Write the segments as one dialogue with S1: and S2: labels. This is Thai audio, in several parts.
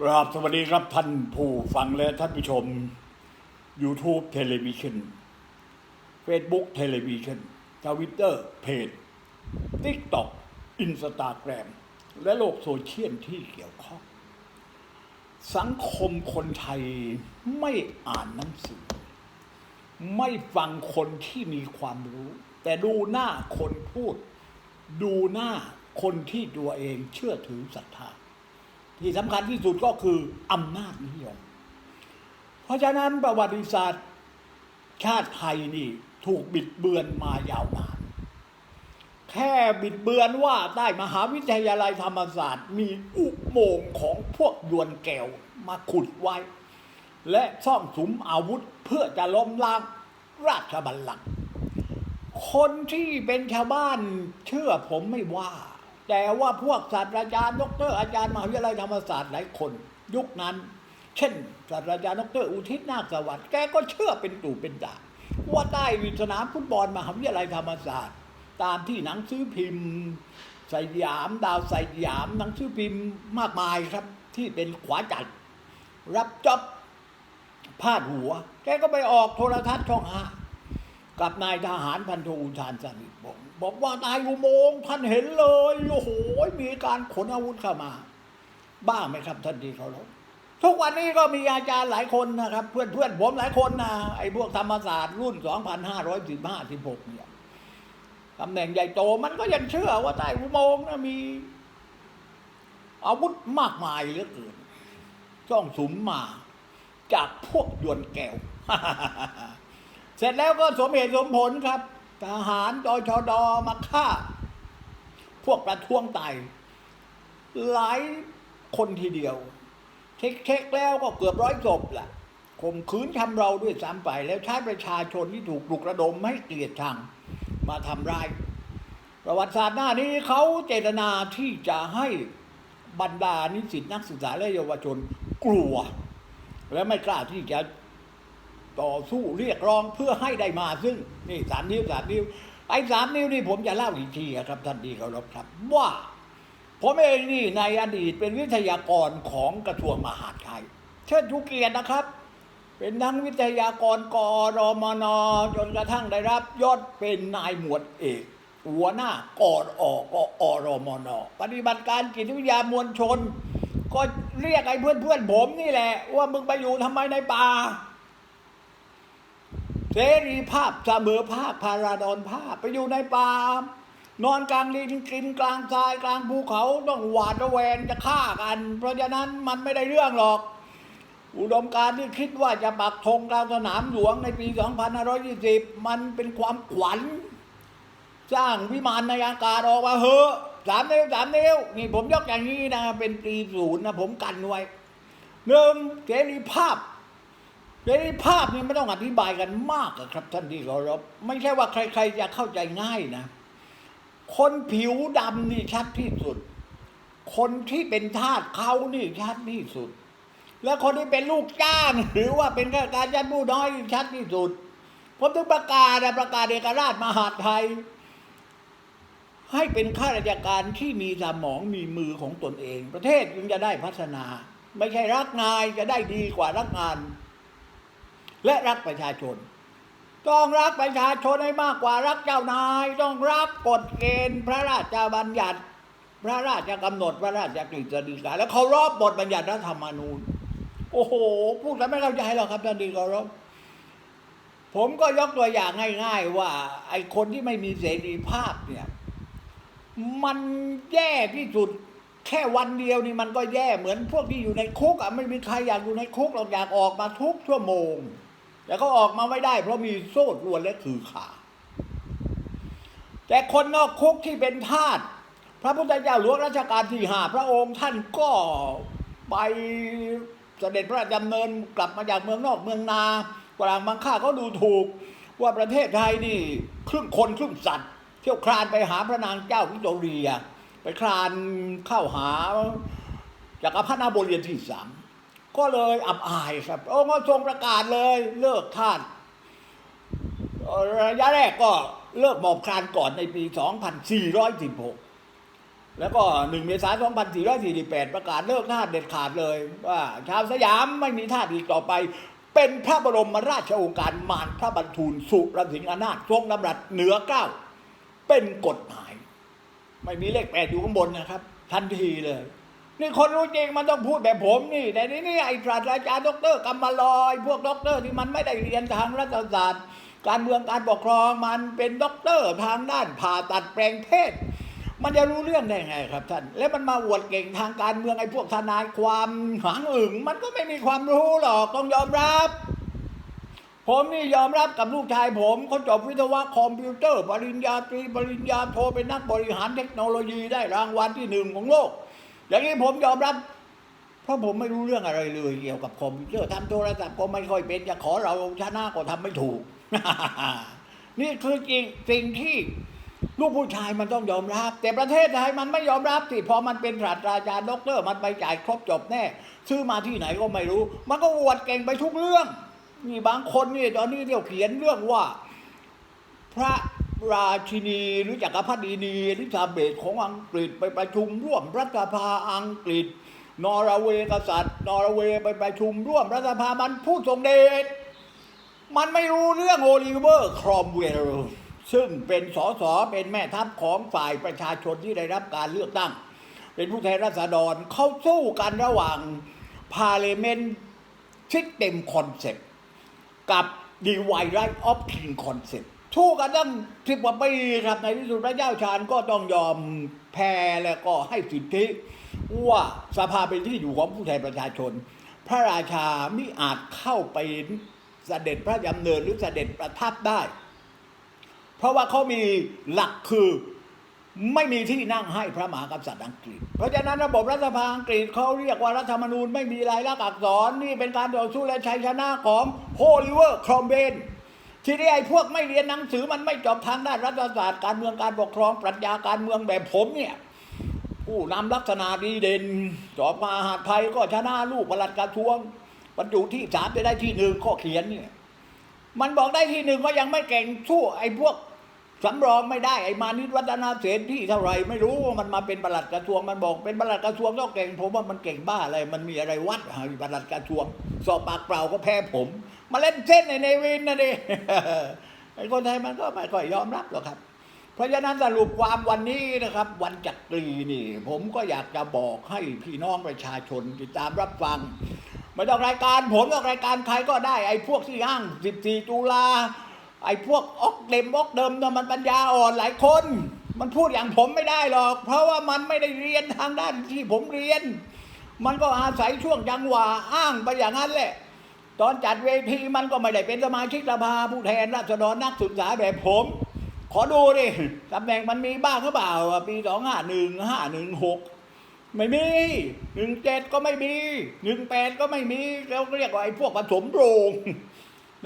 S1: กราบสวัสดีครับท่านผู้ฟังและท่านผู้ชม YouTube เทเลวิชัน Facebook เทเลวิชันทวิตเตอร์เพจ TikTok Instagram และโลกโซเชียลที่เกี่ยวข้อง สังคมคนไทยไม่อ่านหนังสือ ไม่ฟังคนที่มีความรู้ แต่ดูหน้าคนพูด ดูหน้าคนที่ตัวเองเชื่อถือศรัทธา ที่สำคัญที่สุดก็คืออำนาจนิยม เพราะฉะนั้นประวัติศาสตร์ ชาติไทยนี่ถูกบิดเบือนมายาวนาน แค่บิดเบือนว่าใต้มหาวิทยาลัยธรรมศาสตร์ มีอุโมงค์ของพวกดวนแก้วมาขุดไว้ และซ่องสุมอาวุธเพื่อจะล้มล้างราชบัลลังก์คนที่เป็นชาวบ้านเชื่อผมไม่ว่า แต่ว่าพวกศาสตราจารย์ดรอาจารย์มหาวิทยาลัยธรรมศาสตร์หลายคน ยุคนั้น เช่น ศาสตราจารย์ดรอุทิศนาคสวัสดิ์แกก็เชื่อเป็นตู่เป็นตาว่าใต้วิสนามฟุตบอลมหาวิทยาลัยธรรมศาสตร์ ตามที่หนังสือพิมพ์สยาม ดาวสยามหนังสือพิมพ์มากมายครับที่เป็นขวาจัด รับจ็อบพาดหัว แกก็ไปออกโทรทัศน์ช่องห้า กับนายทหารพันโทอุทานสนิทบอกบอกว่านายอุโมงท่านเห็นเลยโอ้โหมีการขนอาวุธเข้ามา บ้าไหมครับท่านที่เคารพทุกวันนี้ก็มีอาจารย์หลายคนนะครับ เพื่อนเพื่อนผมหลายคนนะไอ้พวกธรรมศาสตร์รุ่น 2515 16เนี่ยตำแหน่งใหญ่โตมันก็ยังเชื่อว่าใต้อุโมงค์นะมี อาวุธมากมายเหลือเกินจ้องสุมมา จากพวกยวนแก้ว เสร็จแล้วก็สมเหตุสมผลครับ ทหารตชดมาฆ่า พวกประท้วงไต่หลายคนทีเดียว เช็คๆแล้วก็เกือบร้อยศพแหละข่มขืนทำเราด้วยซ้ำไป แล้วใช้ประชาชนที่ถูกปลุกระดมให้เกลียดชังมาทำร้าย ประวัติศาสตร์หน้านี้เขาเจตนาที่จะให้บรรดานิสิตนักศึกษาและเยาวชนกลัว และไม่กล้าที่จะ ต่อสู้เรียกร้องเพื่อให้ได้มาซึ่งนี่สามนิ้วสามนิ้วไอ้สามนิ้วนี่ผมจะเล่าอีกทีอะครับท่านดีเคารพครับว่า ผมเองนี่ในอดีตเป็นวิทยากรของกระทรวงมหาดไทย เชิดชูเกียรตินะครับ เป็นทั้งวิทยากรกรมนจนกระทั่งได้รับยศเป็นนายหมวดเอกหัวหน้ากอรอกอรมนปฏิบัติการจิตวิทยามวลชน ก็เรียกไอ้เพื่อนเพื่อนผมนี่แหละ ว่ามึงไปอยู่ทำไมในป่า เสรีภาพเสมอภาคพาราดอนภาพไปอยู่ในป่านอนกลางดินกินกลางทรายกลางภูเขาต้องหวาดระแวงจะฆ่ากัน เพราะฉะนั้นมันไม่ได้เรื่องหรอก อุดมการณ์ที่คิดว่าจะปักธงกลางสนามหลวงในปี 2520 มันเป็นความขวัญ สร้างวิมานในอากาศออกมาเหอสามนิ้วสามนิ้วนี่ผมยกอย่างนี้นะเป็นปีศูนย์นะผมกันไว้หนึ่งเสรีภาพ เสรีภาพนี่ไม่ต้องอธิบายกันมากอะครับท่านที่เคารพไม่ใช่ว่าใคร ๆ จะเข้าใจง่ายนะ คนผิวดำนี่ชัดที่สุด คนที่เป็นทาสเขานี่ชัดที่สุด และคนที่เป็นลูกจ้างหรือว่าเป็นข้าราชการชั้นผู้น้อยนี่ชัดที่สุดผมถึงประกาศประกาศเอกราชมหาไทย ให้เป็นข้าราชการที่มีสมองมีมือของตนเอง ประเทศจึงจะได้พัฒนา ไม่ใช่รักนายจะได้ดีกว่ารักงาน และรักประชาชน ต้องรักประชาชนให้มากกว่ารักเจ้านาย ต้องรักกฎเกณฑ์พระราชบัญญัติ พระราชกำหนดพระราชกฤษฎีกาและเคารพบทบัญญัติรัฐธรรมนูญ โอ้โหพูดแล้วไม่เข้าใจหรอกครับท่านดีเคารพผมก็ยกตัวอย่างง่าย ๆ ว่า ไอ้คนที่ไม่มีเสรีภาพเนี่ย มันแย่ที่สุดแค่วันเดียวนี่มันก็แย่เหมือนพวกที่อยู่ในคุกอะไม่มีใครอยากอยู่ในคุกเราอยากออกมาทุกชั่วโมง แต่ก็ออกมาไม่ได้ เพราะมีโซ่ตรวนและถือขา แต่คนนอกคุกที่เป็นทาสพระพุทธเจ้าหลวงรัชกาลที่ห้าพระองค์ท่านก็ไปเสด็จพระราชดำเนินกลับมาจากเมืองนอกเมืองนากลางบางข้าก็ดูถูกว่าประเทศไทยนี่ครึ่งคนครึ่งสัตว์ เที่ยวคลานไปหาพระนางเจ้าวิกตอเรีย ไปคลานเข้าหาจากรพรรดินาโปเลียนที่สาม ก็เลยอับอายครับพระองค์ทรงประกาศเลยเลิกทาสเอ่อระยะแรกก็เลิกหมอบคลานก่อนในปี 2416 แล้วก็หนึ่งเมษายน 2448 ประกาศเลิกทาสเด็ดขาดเลย ว่าชาวสยามไม่มีทาสอีกต่อไป เป็นพระบรมราชโองการมารพระบรรทูลสุรสิงหนาถทรงดำรัสเหนือเก้า เป็นกฎหมาย ไม่มีเลขแปดอยู่ข้างบนนะครับ ทันทีเลย นี่คนรู้จริงมันต้องพูดแบบผมนี่ แต่นี่นี่ไอ้ศาสตราจารย์ดอกเตอร์กำมลอย พวกด็อกเตอร์ที่มันไม่ได้เรียนทางรัฐศาสตร์ การเมืองการปกครองมันเป็นด็อกเตอร์ทางด้านผ่าตัดแปลงเพศ มันจะรู้เรื่องได้ไงครับท่าน แล้วมันมาอวดเก่งทางการเมืองไอ้พวกทนายความหางอึ่งมันก็ไม่มีความรู้หรอกต้องยอมรับผมนี่ยอมรับกับลูกชายผมเขาจบวิศวะคอมพิวเตอร์ ปริญญาตรีปริญญาโทเป็นนักบริหารเทคโนโลยีได้รางวัลที่หนึ่งของโลก อย่างนี้ผมยอมรับ เพราะผมไม่รู้เรื่องอะไรเลย เกี่ยวกับคอมพิวเตอร์ทำโทรศัพท์ก็ไม่ค่อยเป็นจะขอเราชนะก็ทำไม่ถูก นี่คือจริงสิ่งที่ลูกผู้ชายมันต้องยอมรับ แต่ประเทศไทยมันไม่ยอมรับสิพอมันเป็นศาสตราจารย์ด็อกเตอร์ มันไปจ่ายครบจบแน่ ซื้อมาที่ไหนก็ไม่รู้ มันก็อวดเก่งไปทุกเรื่องนี่บางคนนี่ตอนนี้เดี๋ยวเขียนเรื่องว่า พระ ราชินีหรือจักรพรรดินีอลิซาเบธของอังกฤษไปประชุมร่วมรัฐสภาอังกฤษ นอร์เวย์กษัตริย์ นอร์เวย์ไปประชุมร่วมรัฐสภามันพูดทรงเดชมันไม่รู้เรื่องโอลิเวอร์ครอมเวลซึ่งเป็นสสเป็นแม่ทัพของฝ่ายประชาชนที่ได้รับการเลือกตั้ง เป็นผู้แทนราษฎรเขาสู้กันระหว่าง Parliament System Concept กับ Divide Right of King Concept สู้กันตั้งสิบกว่าปีครับในที่สุดพระเจ้าชาญก็ต้องยอมแพ้แล้วก็ให้สิทธิว่าสภาเป็นที่อยู่ของผู้แทนประชาชน พระราชามิอาจเข้าไปเสด็จพระดำเนินหรือเสด็จประทับได้ เพราะว่าเขามีหลักคือไม่มีที่นั่งให้พระมหากษัตริย์อังกฤษ เพราะฉะนั้นระบบรัฐสภาอังกฤษเขาเรียกว่ารัฐธรรมนูญไม่มีลายลักษณ์อักษรนี่เป็นการต่อสู้และชัยชนะของโฮลิเวอร์ครอมเบน ทีนี้ไอ้พวกไม่เรียนหนังสือมันไม่จบทางด้านรัฐศาสตร์การเมืองการปกครองปรัชญาการเมืองแบบผมเนี่ยผู้นำลักษณะดีเด่นสอบมาหาดไทยก็ชนะลูกประหลัดกระทรวงบรรจุที่สามไปได้ที่หนึ่งข้อเขียนเนี่ยมันบอกได้ที่หนึ่งก็ยังไม่เก่งสู้ไอ้พวก สำรองไม่ได้ไอ้มานิดวัฒนาเสนที่เท่าไรไม่รู้ว่ามันมาเป็นประหลัดกระทรวงมันบอก เป็นประหลัดกระทรวงก็เก่งผมว่ามันเก่งบ้าอะไรมันมีอะไรวัดหาประหลัดกระทรวง สอบปากเปล่าก็แพ้ผม มาเล่นเส้นในเนวินนะดิไอ้คนไทยมันก็ไม่ค่อยยอมรับหรอกครับ เพราะฉะนั้นสรุปความวันนี้นะครับ วันจักรีนี่ ผมก็อยากจะบอกให้พี่น้องประชาชนติดตามรับฟังไม่ต้องรายการผมต้องรายการใครก็ได้ไอ้พวกที่อ้าง 14 ตุลา ไอ้พวกออกเดมออกเดิมน่ะมันปัญญาอ่อนหลายคน มันพูดอย่างผมไม่ได้หรอก เพราะว่ามันไม่ได้เรียนทางด้านที่ผมเรียน มันก็อาศัยช่วงจังหวะอ้างไปอย่างนั้นแหละ ตอนจัดเวทีมันก็ไม่ได้เป็นสมาชิกสภาผู้แทนราษฎรนักศึกษาแบบผม ขอดูดิตำแหน่งมันมีบ้างหรือเปล่าปีสองห้าหนึ่งห้าหนึ่งหกไม่มีหนึ่งเจ็ดก็ไม่มีหนึ่งแปดก็ไม่มีเราเรียกว่าไอ้พวกผสมโรง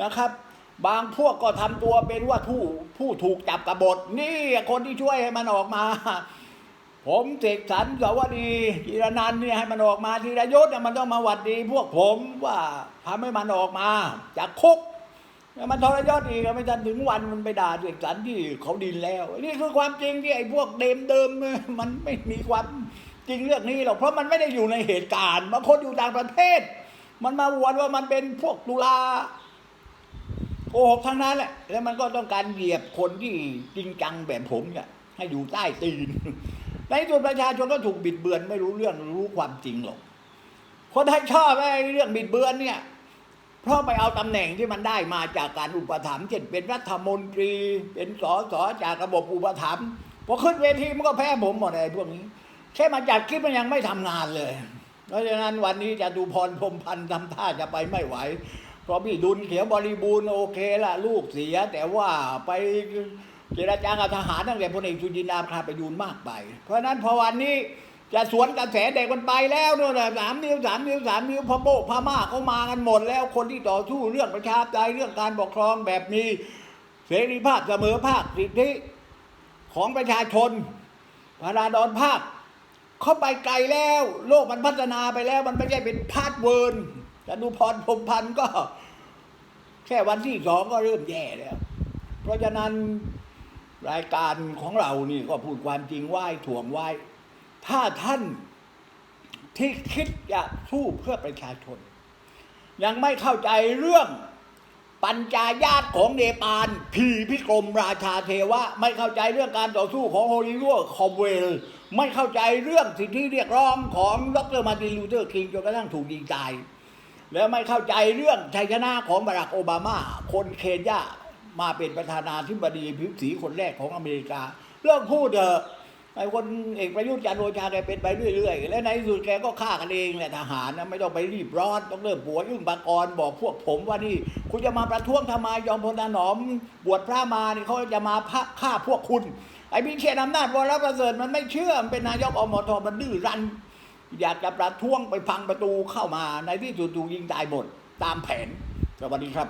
S1: นะครับ บางพวกก็ทำตัวเป็นว่าผู้ผู้ถูกจับกบฏนี่คนที่ช่วยให้มันออกมา ผมเสกสรรสวัสดีจิรนันเนี่ยให้มันออกมาทีละยศเนี่ยมันต้องมาหวัดดี พวกผมว่าทำให้มันออกมา จากคุกแล้วมันทรยศอีกไม่ทันถึงวันมันไปด่าเสกสรรที่เขาดินแล้วนี่คือความจริงที่ไอ้พวกเดิมเดิมมันไม่มีความจริงเรื่องนี้หรอกเพราะมันไม่ได้อยู่ในเหตุการณ์บางคนอยู่ต่างประเทศ มันมาวนว่ามันเป็นพวกตุลา หกทั้งนั้นแหละ แล้วมันก็ต้องการเหยียบคนที่จริงจังแบบผมเนี่ย ให้อยู่ใต้ตีน ในที่สุดประชาชนก็ถูกบิดเบือนไม่รู้เรื่องรู้ความจริงหรอก คนไทยชอบไอ้เรื่องบิดเบือนเนี่ย เพราะไปเอาตำแหน่งที่มันได้มาจากการอุปถัมภ์เช่นเป็นรัฐมนตรี เป็นสสจากระบบอุปถัมภ์พอขึ้นเวทีมันก็แพ้ผมหมดไอ้พวกนี้แค่มาจัดคลิปมันยังไม่ทำงานเลย เพราะฉะนั้นวันนี้จะดูพรพรมพันธ์ทำท่าจะไปไม่ไหว พราะพี่ดุลเขียวบริบูรณ์โอเคละลูกเสีย แต่ว่าไปเจรจากับทหารตั้งแต่พลเอกสุจินดาคาปยูนมากไป เพราะนั้นพอวันนี้จะสวนกระแสเด็กมันไปแล้วนู่นน่ะสามนิ้วสามนิ้วสามนิ้วพะโบกพม่าเขามากันหมดแล้วคนที่ต่อสู้เรื่องประชาธิปไตยเรื่องการปกครองแบบมีเสรีภาพเสมอภาคสิทธิของประชาชนพระราดอนภาคเขาไปไกลแล้ว โลกมันพัฒนาไปแล้ว มันไม่ใช่เป็นพาดเวิร์นจะดูพรพรหมพันธ์ก็ แค่วันที่สองก็เริ่มแย่แล้ว เพราะฉะนั้นรายการของเรานี่ก็พูดความจริงไหว้ถ่วงไหว้ ถ้าท่านที่คิดจะสู้เพื่อประชาชน ยังไม่เข้าใจเรื่องปัญจายาตของเนปาลพีพิกรมราชาเทวะ ไม่เข้าใจเรื่องการต่อสู้ของโฮลิโวคอมเวล ไม่เข้าใจเรื่องสิทธิเรียกร้องของดรมาร์ตินลูเทอร์คิงจนกระทั่งถูกยิงตาย แล้วไม่เข้าใจเรื่องชัยชนะของบารักโอบามา คนเคนยามาเป็นประธานาธิบดีผิวสีคนแรกของอเมริกา เรื่องพูดเถอะไอ้คนเอกประยุทธ์จันทร์โอชาแกเป็นไปเรื่อยๆ และในที่สุดแกก็ฆ่ากันเองแหละทหารนะไม่ต้องไปรีบร้อนต้องเริ่มปวดยุ่งบางกรบอกพวกผมว่านี่ คุณจะมาประท้วงทำไมยอมพลถนอม บวชพระมานี่เขาจะมาพะฆ่าพวกคุณ ไอ้พิเชษอำนาจวรประเสริฐมันไม่เชื่อมันเป็นนายกอมทมันดื้อรั้น อยากจะประท้วงไปพังประตูเข้ามาในที่สุดถูกยิงตายหมดตามแผนสวัสดีครับ